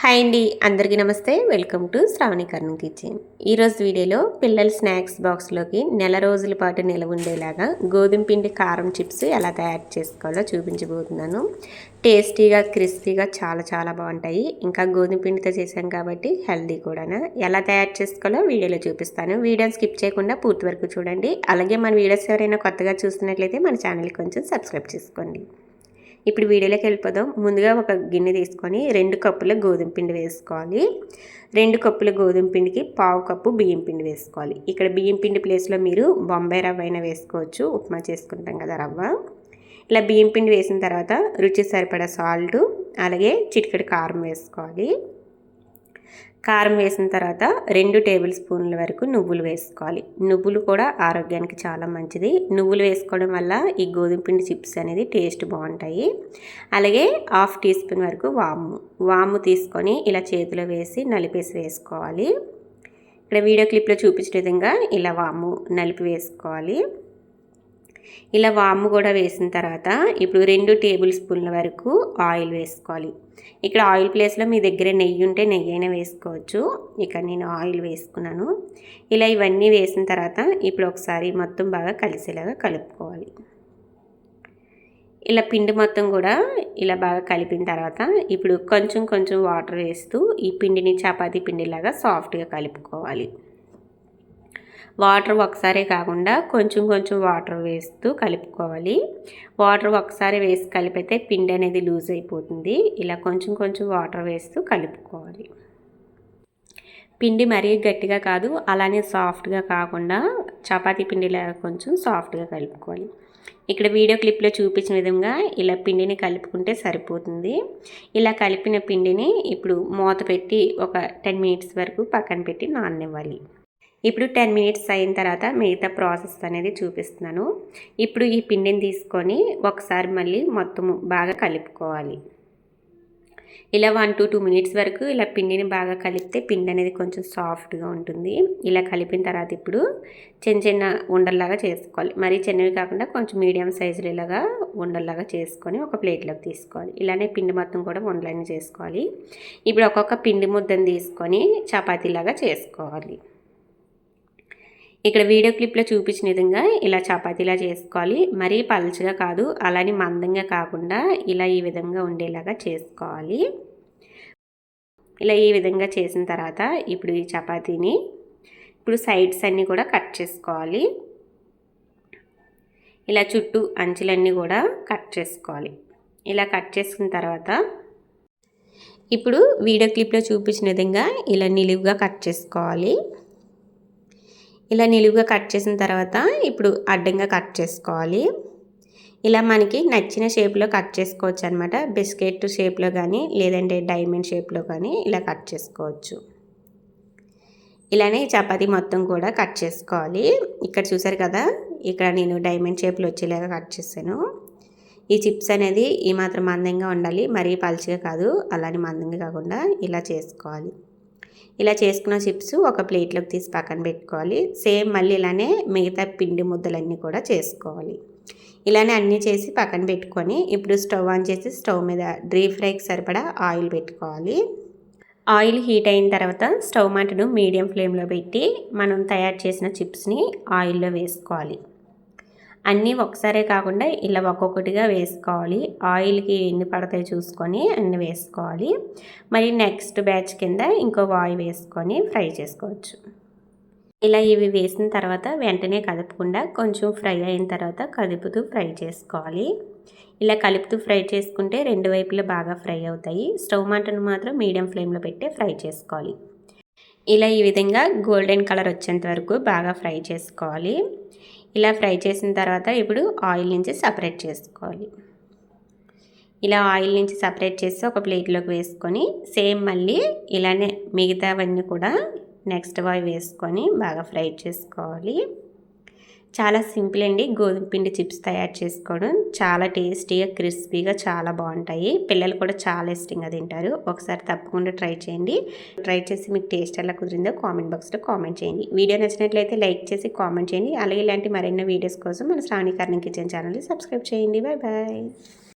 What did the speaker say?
Hi అండి అందరికీ నమస్తే. వెల్కమ్ టు శ్రావణీకరణ కిచెన్. ఈరోజు వీడియోలో పిల్లల స్నాక్స్ బాక్స్లోకి నెల రోజుల పాటు నిలవ ఉండేలాగా గోధుమ పిండి కారం చిప్స్ ఎలా తయారు చేసుకోవాలో చూపించబోతున్నాను. టేస్టీగా క్రిస్పీగా చాలా చాలా బాగుంటాయి. ఇంకా గోధుమ పిండితో చేశాం కాబట్టి హెల్దీ కూడా ఎలా తయారు చేసుకోవాలో వీడియోలో చూపిస్తాను. వీడియోని స్కిప్ చేయకుండా పూర్తి వరకు చూడండి. అలాగే మన వీడియోస్ ఎవరైనా కొత్తగా చూస్తున్నట్లయితే మన ఛానల్కి కొంచెం సబ్స్క్రైబ్ చేసుకోండి. ఇప్పుడు వీడియోలోకి వెళ్ళిపోదాం. ముందుగా ఒక గిన్నె తీసుకొని రెండు కప్పుల గోధుమ పిండి వేసుకోవాలి. రెండు కప్పుల గోధుమ పిండికి పావు కప్పు బియ్యం పిండి వేసుకోవాలి. ఇక్కడ బియ్యం పిండి ప్లేస్లో మీరు బొంబాయి రవ్వ అయినా వేసుకోవచ్చు. ఉప్మా చేసుకుంటాం కదా రవ్వ. ఇలా బియ్యం పిండి వేసిన తర్వాత రుచి సరిపడా సాల్ట్ అలాగే చిటికెడు కారం వేసుకోవాలి. కారం వేసిన తర్వాత రెండు టేబుల్ స్పూన్ల వరకు నువ్వులు వేసుకోవాలి. నువ్వులు కూడా ఆరోగ్యానికి చాలా మంచిది. నువ్వులు వేసుకోవడం వల్ల ఈ గోధుమ పిండి చిప్స్ అనేది టేస్ట్ బాగుంటాయి. అలాగే హాఫ్ టీ స్పూన్ వరకు వాము. వాము తీసుకొని ఇలా చేతిలో వేసి నలిపేసి వేసుకోవాలి. ఇక్కడ వీడియో క్లిప్లో చూపించిన విధంగా ఇలా వాము నలిపి వేసుకోవాలి. ఇలా వాము కూడా వేసిన తర్వాత ఇప్పుడు రెండు టేబుల్ స్పూన్ల వరకు ఆయిల్ వేసుకోవాలి. ఇక్కడ ఆయిల్ ప్లేస్లో మీ దగ్గర నెయ్యి ఉంటే నెయ్యి అయినా వేసుకోవచ్చు. ఇక నేను ఆయిల్ వేసుకున్నాను. ఇలా ఇవన్నీ వేసిన తర్వాత ఇప్పుడు ఒకసారి మొత్తం బాగా కలిసేలాగా కలుపుకోవాలి. ఇలా పిండి మొత్తం కూడా ఇలా బాగా కలిపిన తర్వాత ఇప్పుడు కొంచెం కొంచెం వాటర్ వేస్తూ ఈ పిండిని చపాతీ పిండిలాగా సాఫ్ట్గా కలుపుకోవాలి. వాటర్ ఒకసారి కాకుండా కొంచెం కొంచెం వాటర్ వేస్తూ కలుపుకోవాలి. వాటర్ ఒకసారి వేసి కలిపితే పిండి అనేది లూజ్ అయిపోతుంది. ఇలా కొంచెం కొంచెం వాటర్ వేస్తూ కలుపుకోవాలి. పిండి మరీ గట్టిగా కాదు అలానే సాఫ్ట్గా కాకుండా చపాతీ పిండిలా కొంచెం సాఫ్ట్గా కలుపుకోవాలి. ఇక్కడ వీడియో క్లిప్లో చూపించిన విధంగా ఇలా పిండిని కలుపుకుంటే సరిపోతుంది. ఇలా కలిపిన పిండిని ఇప్పుడు మూత పెట్టి ఒక టెన్ మినిట్స్ వరకు పక్కన పెట్టి నాననివ్వాలి. ఇప్పుడు టెన్ మినిట్స్ అయిన తర్వాత మిగతా ప్రాసెస్ అనేది చూపిస్తున్నాను. ఇప్పుడు ఈ పిండిని తీసుకొని ఒకసారి మళ్ళీ మొత్తము బాగా కలుపుకోవాలి. ఇలా వన్ టు టూ మినిట్స్ వరకు ఇలా పిండిని బాగా కలిపితే పిండి అనేది కొంచెం సాఫ్ట్గా ఉంటుంది. ఇలా కలిపిన తర్వాత ఇప్పుడు చిన్న చిన్న ఉండల్లాగా చేసుకోవాలి. మరీ చిన్నవి కాకుండా కొంచెం మీడియం సైజులు ఇలాగా ఉండల్లాగా చేసుకొని ఒక ప్లేట్లోకి తీసుకోవాలి. ఇలానే పిండి మొత్తం కూడా ఉండలని చేసుకోవాలి. ఇప్పుడు ఒక్కొక్క పిండి ముద్దను తీసుకొని చపాతీలాగా చేసుకోవాలి. ఇక్కడ వీడియో క్లిప్లో చూపించిన విధంగా ఇలా చపాతీలా చేసుకోవాలి. మరీ పలుచగా కాదు అలానే మందంగా కాకుండా ఇలా ఈ విధంగా ఉండేలాగా చేసుకోవాలి. ఇలా ఈ విధంగా చేసిన తర్వాత ఇప్పుడు ఈ చపాతీని ఇప్పుడు సైడ్స్ అన్నీ కూడా కట్ చేసుకోవాలి. ఇలా చుట్టూ అంచులన్నీ కూడా కట్ చేసుకోవాలి. ఇలా కట్ చేసుకున్న తర్వాత ఇప్పుడు వీడియో క్లిప్లో చూపించిన విధంగా ఇలా నిలువుగా కట్ చేసుకోవాలి. ఇలా నిలువుగా కట్ చేసిన తర్వాత ఇప్పుడు అడ్డంగా కట్ చేసుకోవాలి. ఇలా మనకి నచ్చిన షేప్లో కట్ చేసుకోవచ్చు అనమాట బిస్కెట్ షేప్లో కానీ లేదంటే డైమండ్ షేప్లో కానీ ఇలా కట్ చేసుకోవచ్చు. ఇలానే చపాతీ మొత్తం కూడా కట్ చేసుకోవాలి. ఇక్కడ చూసారు కదా ఇక్కడ నేను డైమండ్ షేప్లో వచ్చేలాగా కట్ చేశాను. ఈ చిప్స్ అనేది ఈ మాత్రం మందంగా ఉండాలి. మరీ పలుచగా కాదు అలానే మందంగా కాకుండా ఇలా చేసుకోవాలి. ఇలా చేసుకున్న చిప్స్ ఒక ప్లేట్లోకి తీసి పక్కన పెట్టుకోవాలి. సేమ్ మళ్ళీ ఇలానే మిగతా పిండి ముద్దలన్నీ కూడా చేసుకోవాలి. ఇలానే అన్నీ చేసి పక్కన పెట్టుకొని ఇప్పుడు స్టవ్ ఆన్ చేసి స్టవ్ మీద డ్రీప్ ఫ్రైకి సరిపడా ఆయిల్ పెట్టుకోవాలి. ఆయిల్ హీట్ అయిన తర్వాత స్టవ్ మంటను మీడియం ఫ్లేమ్లో పెట్టి మనం తయారు చేసిన చిప్స్ని ఆయిల్లో వేసుకోవాలి. అన్నీ ఒకసారే కాకుండా ఇలా ఒక్కొక్కటిగా వేసుకోవాలి. ఆయిల్కి ఎన్ని పడతాయి చూసుకొని అన్ని వేసుకోవాలి. మరి నెక్స్ట్ బ్యాచ్ కింద ఇంకో ఆయిల్ వేసుకొని ఫ్రై చేసుకోవచ్చు. ఇలా ఇవి వేసిన తర్వాత వెంటనే కదపకుండా కొంచెం ఫ్రై అయిన తర్వాత కదుపుతూ ఫ్రై చేసుకోవాలి. ఇలా కలుపుతూ ఫ్రై చేసుకుంటే రెండు వైపులా బాగా ఫ్రై అవుతాయి. స్టవ్ మంటను మాత్రం మీడియం ఫ్లేమ్లో పెట్టి ఫ్రై చేసుకోవాలి. ఇలా ఈ విధంగా గోల్డెన్ కలర్ వచ్చేంత వరకు బాగా ఫ్రై చేసుకోవాలి. ఇలా ఫ్రై చేసిన తర్వాత ఇప్పుడు ఆయిల్ నుంచి సపరేట్ చేసుకోవాలి. ఇలా ఆయిల్ నుంచి సపరేట్ చేసి ఒక ప్లేట్లోకి వేసుకొని సేమ్ మళ్ళీ ఇలానే మిగతావన్నీ కూడా నెక్స్ట్ బాయ్ వేసుకొని బాగా ఫ్రై చేసుకోవాలి. చాలా సింపుల్ అండి. గోధుమ పిండి చిప్స్ తయారు చేసుకోవడం. చాలా టేస్టీగా క్రిస్పీగా చాలా బాగుంటాయి. పిల్లలు కూడా చాలా ఇష్టంగా తింటారు. ఒకసారి తప్పకుండా ట్రై చేయండి. ట్రై చేసి మీకు టేస్ట్ ఎలా కుదిరిందో కామెంట్ బాక్స్లో కామెంట్ చేయండి. వీడియో నచ్చినట్లయితే లైక్ చేసి కామెంట్ చేయండి. అలాగే ఇలాంటి మరెన్నో వీడియోస్ కోసం మన శ్రావణీకరణ కిచెన్ ఛానల్ని సబ్స్క్రైబ్ చేయండి. Bye bye.